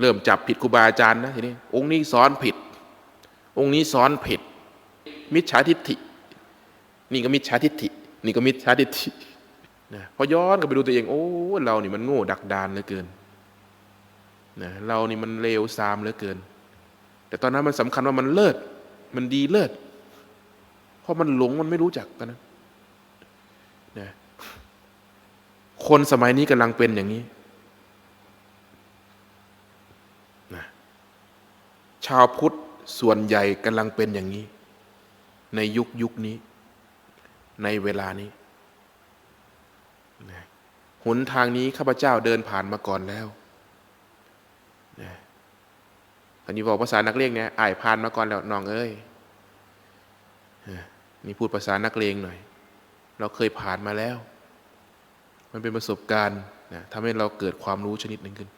เริ่มจับผิดครูบาอาจารย์นะทีนี้องค์นี้สอนผิด องค์นี้สอนผิด มิจฉาทิฏฐิ นี่ก็มิจฉาทิฏฐิ นี่ก็มิจฉาทิฏฐินะพอย้อนกลับไปดูตัวเอง โอ้เรานี่มันโง่ดักดานเหลือเกินนะเรานี่มันเลวทรามเหลือเกิน แต่ตอนนั้นมันสำคัญว่ามันเลิศมันดีเลิศเพราะมันหลงมันไม่รู้จักกันนะนะคนสมัยนี้กำลังเป็นอย่างนี้นะ ชาวพุทธส่วนใหญ่กำลังเป็นอย่างนี้ ในยุคยุคนี้ ในเวลานี้หนทางนี้ข้าพเจ้าเดินผ่านมาก่อนแล้วอันนี้บอกภาษานักเรียนเนี่ยอ่ายผ่านมาก่อนแล้วน้องเอ้ยนะนี่พูดภาษานักเลงหน่อย เราเคยผ่านมาแล้ว มันเป็นประสบการณ์นะทำให้เราเกิดความรู้ชนิดหนึ่งขึ้น